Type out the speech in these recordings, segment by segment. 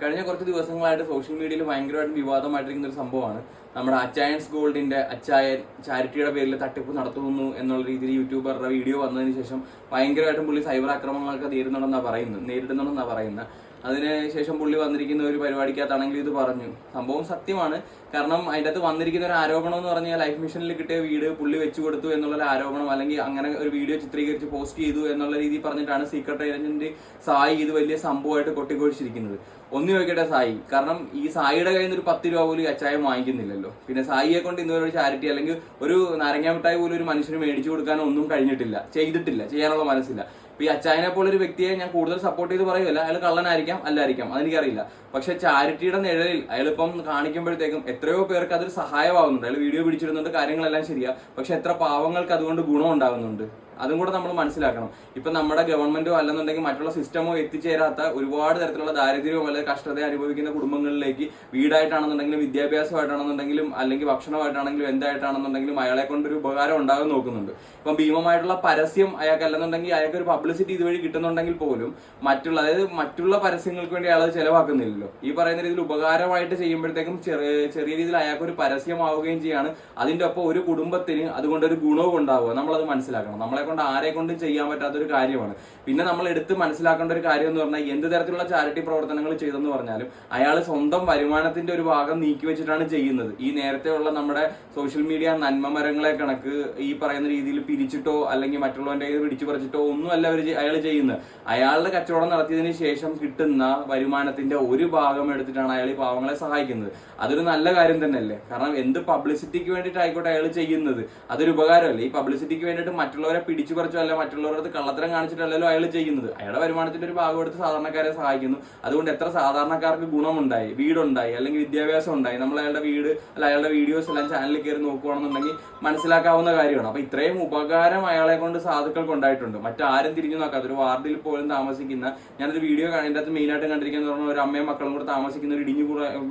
കഴിഞ്ഞ കുറച്ച് ദിവസങ്ങളായിട്ട് സോഷ്യൽ മീഡിയയിൽ ഭയങ്കരമായിട്ട് വിവാദമായിട്ടിരിക്കുന്ന ഒരു സംഭവമാണ്. നമ്മുടെ അച്ചായൻസ് ഗോൾഡിന്റെ അച്ചായൻ ചാരിറ്റിയുടെ പേരിൽ തട്ടിപ്പ് നടത്തുന്നു എന്നുള്ള രീതിയിൽ യൂട്യൂബറുടെ വീഡിയോ വന്നതിന് ശേഷം ഭയങ്കരമായിട്ടും പുള്ളി സൈബർ ആക്രമണങ്ങളൊക്കെ നേരിടുന്നുണ്ടെന്നാണ് പറയുന്നത് നേരിടുന്നുണ്ടെന്നാണ് പറയുന്നത്. അതിന് ശേഷം പുള്ളി വന്നിരിക്കുന്ന ഒരു പരിപാടിക്കകത്താണെങ്കിൽ ഇത് പറഞ്ഞു. സംഭവം സത്യമാണ്. കാരണം അതിന്റെ അകത്ത് വന്നിരിക്കുന്ന ഒരു ആരോപണം എന്ന് പറഞ്ഞാൽ ലൈഫ് മിഷനിൽ കിട്ടിയ വീട് പുള്ളി വെച്ചു കൊടുത്തു എന്നുള്ള ആരോപണം അല്ലെങ്കിൽ അങ്ങനെ ഒരു വീഡിയോ ചിത്രീകരിച്ച് പോസ്റ്റ് ചെയ്തു എന്നുള്ള രീതിയിൽ പറഞ്ഞിട്ടാണ് സീക്രട്ട് ഏജന്റ് സായി ഇത് വലിയ സംഭവമായിട്ട് കൊട്ടിക്കൊഴിച്ചിരിക്കുന്നത്. ഒന്ന് ചോദിക്കട്ടെ സായി കാരണം ഈ സായിയുടെ കയ്യിൽ നിന്ന് ഒരു പത്ത് രൂപ പോലും അച്ചായം വാങ്ങിക്കുന്നില്ലല്ലോ. പിന്നെ സായിയെ കൊണ്ട് ഇന്നുവരെ ഒരു ചാരിറ്റി അല്ലെങ്കിൽ ഒരു നാരങ്ങ മിഠായി പോലും ഒരു മനുഷ്യന് മേടിച്ചു കൊടുക്കാനോ ഒന്നും കഴിഞ്ഞിട്ടില്ല. ചെയ്തിട്ടില്ല. ചെയ്യാനുള്ള മനസ്സില്ല. ഇപ്പൊ ഈ അച്ചായനെ പോലെ ഒരു വ്യക്തിയെ ഞാൻ കൂടുതൽ സപ്പോർട്ട് ചെയ്ത് പറയുമല്ല അയാൾ കള്ളനായിരിക്കാം അല്ലായിരിക്കാം. അതെനിക്കറിയില്ല. പക്ഷെ ചാരിറ്റിയുടെ നിഴലിൽ അയാളിപ്പം കാണിക്കുമ്പോഴത്തേക്കും എത്രയോ പേർക്ക് അതൊരു സഹായമാവുന്നുണ്ട്. അയാൾ വീഡിയോ പിടിച്ചിരുന്നുണ്ട് കാര്യങ്ങളെല്ലാം ശരിയാ. പക്ഷെ എത്ര പാവങ്ങൾക്ക് അതുകൊണ്ട് ഗുണം ഉണ്ടാകുന്നുണ്ട് അതും കൂടെ നമ്മൾ മനസ്സിലാക്കണം. ഇപ്പൊ നമ്മുടെ ഗവൺമെന്റോ അല്ലെന്നുണ്ടെങ്കിൽ മറ്റുള്ള സിസ്റ്റമോ എത്തിച്ചേരാത്ത ഒരുപാട് തരത്തിലുള്ള ദാരിദ്ര്യവും അല്ലെങ്കിൽ കഷ്ടത അനുഭവിക്കുന്ന കുടുംബങ്ങളിലേക്ക് വീടായിട്ടാണെന്നുണ്ടെങ്കിലും വിദ്യാഭ്യാസമായിട്ടാണെന്നുണ്ടെങ്കിലും അല്ലെങ്കിൽ ഭക്ഷണമായിട്ടാണെങ്കിലും എന്തായിട്ടാണെന്നുണ്ടെങ്കിലും അയാളെ കൊണ്ട് ഒരു ഉപകാരം ഉണ്ടാകാൻ നോക്കുന്നുണ്ട്. ഇപ്പം ഭീമമായിട്ടുള്ള പരസ്യം അയാൾക്ക് അല്ലെന്നുണ്ടെങ്കിൽ അയാൾക്ക് ഒരു പബ്ലിസിറ്റി ഇതുവഴി കിട്ടുന്നുണ്ടെങ്കിൽ പോലും മറ്റുള്ള അതായത് മറ്റുള്ള പരസ്യങ്ങൾക്ക് വേണ്ടി അയാൾ ചെലവാക്കുന്നില്ലല്ലോ. ഈ പറയുന്ന രീതിയിൽ ഉപകാരമായിട്ട് ചെയ്യുമ്പോഴത്തേക്കും ചെറിയ ചെറിയ രീതിയിൽ അയാൾക്ക് ഒരു പരസ്യമാവുകയും ചെയ്യാണ്. അതിന്റെ ഒപ്പം ഒരു കുടുംബത്തിന് അതുകൊണ്ട് ഒരു ഗുണവും ഉണ്ടാവുക. നമ്മളത് മനസ്സിലാക്കണം. നമ്മളെ കൊണ്ട് ആരെ കൊണ്ടും ചെയ്യാൻ പറ്റാത്ത ഒരു കാര്യമാണ്. പിന്നെ നമ്മൾ എടുത്ത് മനസ്സിലാക്കേണ്ട ഒരു കാര്യം എന്ന് പറഞ്ഞാൽ എന്ത് തരത്തിലുള്ള ചാരിറ്റി പ്രവർത്തനങ്ങൾ ചെയ്തെന്ന് പറഞ്ഞാലും അയാൾ സ്വന്തം വരുമാനത്തിന്റെ ഒരു ഭാഗം നീക്കി വെച്ചിട്ടാണ് ചെയ്യുന്നത്. ഈ നേരത്തെ ഉള്ള നമ്മുടെ സോഷ്യൽ മീഡിയ നന്മ മരങ്ങളെ കണക്ക് ഈ പറയുന്ന രീതിയിൽ പിരിച്ചിട്ടോ അല്ലെങ്കിൽ മറ്റുള്ളവന്റെ കയ്യിൽ പിടിച്ചു പറിച്ചിട്ടോ ഒന്നും അല്ല അവർ അയാൾ ചെയ്യുന്നത്. അയാളുടെ കച്ചവടം നടത്തിയതിന് ശേഷം കിട്ടുന്ന വരുമാനത്തിന്റെ ഒരു ഭാഗം എടുത്തിട്ടാണ് അയാൾ ഈ പാവങ്ങളെ സഹായിക്കുന്നത്. അതൊരു നല്ല കാര്യം തന്നെയല്ലേ? കാരണം എന്ത് പബ്ലിസിറ്റിക്ക് വേണ്ടിയിട്ടായിക്കോട്ടെ അയാൾ ചെയ്യുന്നത്? അതൊരു ഉപകാരമല്ലേ? ഈ പബ്ലിസിറ്റിക്ക് വേണ്ടിയിട്ട് മറ്റുള്ളവരെ പിടിച്ചു പറിച്ചോ അല്ല മറ്റുള്ളവരുടെ കള്ളത്തരം കാണിച്ചിട്ടല്ലല്ലോ അയാൾ ചെയ്യുന്നത്. അയാളുടെ വരുമാനത്തിന്റെ ഒരു ഭാഗം എടുത്ത് സാധാരണക്കാരെ സഹായിക്കുന്നു. അതുകൊണ്ട് എത്ര സാധാരണക്കാർക്ക് ഗുണമുണ്ടായി വീടുണ്ടായി അല്ലെങ്കിൽ വിദ്യാഭ്യാസം ഉണ്ടായി. നമ്മൾ അയാളുടെ വീട് അല്ല അയാളുടെ വീഡിയോസ് എല്ലാം ചാനലിൽ കയറി നോക്കുകയാണെന്നുണ്ടെങ്കിൽ മനസ്സിലാക്കാവുന്ന കാര്യമാണ്. അപ്പൊ ഇത്രയും ഉപകാരം അയാളെ കൊണ്ട് സാധുക്കൾക്ക് ഉണ്ടായിട്ടുണ്ട് മറ്റാരും തിരിഞ്ഞു നോക്കാത്ത ഒരു വാർഡിൽ പോലും താമസിക്കുന്ന ഞാനൊരു വീഡിയോ അതിന്റെ അകത്ത് മെയിനായിട്ട് കണ്ടിരിക്കുന്ന പറഞ്ഞാൽ ഒരു അമ്മയും മക്കളും കൂടെ താമസിക്കുന്ന ഒരു ഇടിഞ്ഞു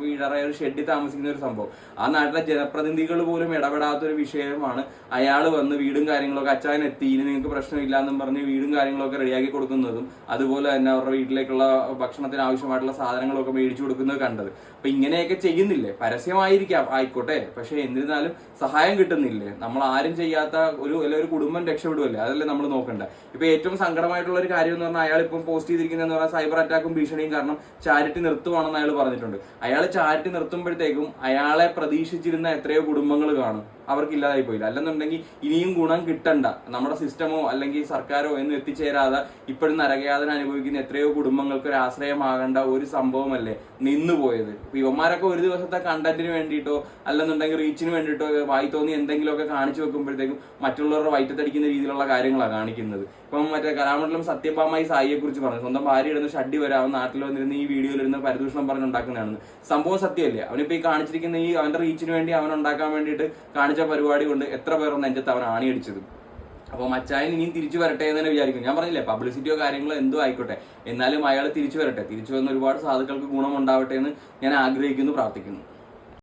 വീഴറായ ഒരു ഷെഡിൽ താമസിക്കുന്ന ഒരു സംഭവം. ആ നാട്ടിലെ ജനപ്രതിനിധികൾ പോലും ഇടപെടാത്ത ഒരു വിഷയമാണ് അയാൾ വന്ന് വീടും കാര്യങ്ങളൊക്കെ അച്ചായൻ എത്തി ഇനി നിങ്ങൾക്ക് പ്രശ്നമില്ല എന്നും പറഞ്ഞ് വീടും കാര്യങ്ങളൊക്കെ റെഡിയാക്കി കൊടുക്കുന്നതും അതുപോലെ തന്നെ അവരുടെ വീട്ടിലേക്കുള്ള ഭക്ഷണത്തിന് ആവശ്യമായിട്ടുള്ള സാധനങ്ങളൊക്കെ മേടിച്ചു കൊടുക്കുന്നത് കണ്ടത്. അപ്പൊ ഇങ്ങനെയൊക്കെ ചെയ്യുന്നില്ലേ? പരസ്യമായിരിക്കാം. ആയിക്കോട്ടെ. പക്ഷെ എന്നിരുന്നാലും സഹായം കിട്ടുന്നില്ലേ? നമ്മൾ ആരും ചെയ്യാത്ത ഒരു ഒരു കുടുംബം രക്ഷപ്പെടുമല്ലേ അതല്ലേ നമ്മൾ നോക്കണ്ടേ. ഇപ്പൊ ഏറ്റവും സങ്കടമായിട്ടുള്ള ഒരു കാര്യം എന്ന് പറഞ്ഞാൽ അയാൾ ഇപ്പം പോസ്റ്റ് ചെയ്തിരിക്കുന്നതെന്ന് പറഞ്ഞാൽ സൈബർ അറ്റാക്കും ഭീഷണിയും കാരണം ചാരിറ്റി നിർത്തുവാണെന്ന് അയാൾ പറഞ്ഞിട്ടുണ്ട്. അയാൾ ചാരിറ്റി നിർത്തുമ്പോഴത്തേക്കും അയാളെ പ്രതീക്ഷിച്ചിരുന്ന എത്രയോ കുടുംബങ്ങൾ കാണും. അവർക്ക് ഇല്ലാതായി പോയില്ല അല്ലെന്നുണ്ടെങ്കിൽ ഇനിയും ഗുണം കിട്ടണ്ട. നമ്മുടെ സിസ്റ്റമോ അല്ലെങ്കിൽ സർക്കാരോ എന്നും എത്തിച്ചേരാതെ ഇപ്പോഴും നരകയാതന അനുഭവിക്കുന്ന എത്രയോ കുടുംബങ്ങൾക്ക് ഒരു ആശ്രയമാകേണ്ട ഒരു സംഭവമല്ലേ നിന്നുപോയത് ഇപ്പൊ ഇവന്മാരൊക്കെ ഒരു ദിവസത്തെ കണ്ടന്റിന് വേണ്ടിയിട്ടോ അല്ലെന്നുണ്ടെങ്കിൽ റീച്ചിന് വേണ്ടിയിട്ടോ വായി തോന്നി എന്തെങ്കിലുമൊക്കെ കാണിച്ചു വെക്കുമ്പോഴത്തേക്കും മറ്റുള്ളവരുടെ വയറ്റത്തടിക്കുന്ന രീതിയിലുള്ള കാര്യങ്ങളാണ് കാണിക്കുന്നത്. ഇപ്പം മറ്റേ കലാമണ്ഡലം സത്യഭാമായി സായിയെ കുറിച്ച് പറഞ്ഞു. സ്വന്തം ഭാര്യ ഇടുന്ന ഷഡ്ഡി വരെ അവൻ നാട്ടിൽ വന്നിരുന്ന ഈ വീഡിയോയിൽ ഇരുന്ന് പരിദൂഷണം പറഞ്ഞുണ്ടാക്കുന്നതാണ് സംഭവം സത്യമല്ലേ? അവനിപ്പോ ഈ കാണിച്ചിരിക്കുന്ന ഈ അവന്റെ റീച്ചിന് വേണ്ടി അവൻ ഉണ്ടാക്കാൻ വേണ്ടിയിട്ട് കാണിച്ച പരിപാടി കൊണ്ട് എത്ര പേർ നെഞ്ചത്ത് അവൻ ആണിയടിച്ചത്? അപ്പോൾ മച്ചായൻ ഇനിയും തിരിച്ചു വരട്ടെ എന്ന് തന്നെ വിചാരിക്കും ഞാൻ പറഞ്ഞില്ലേ പബ്ലിസിറ്റിയോ കാര്യങ്ങളോ എന്തോ ആയിക്കോട്ടെ. എന്നാലും അയാൾ തിരിച്ചു വരട്ടെ. തിരിച്ചു വന്ന ഒരുപാട് സാധുക്കൾക്ക് ഗുണമുണ്ടാവട്ടെ എന്ന് ഞാൻ ആഗ്രഹിക്കുന്നു പ്രാർത്ഥിക്കുന്നു.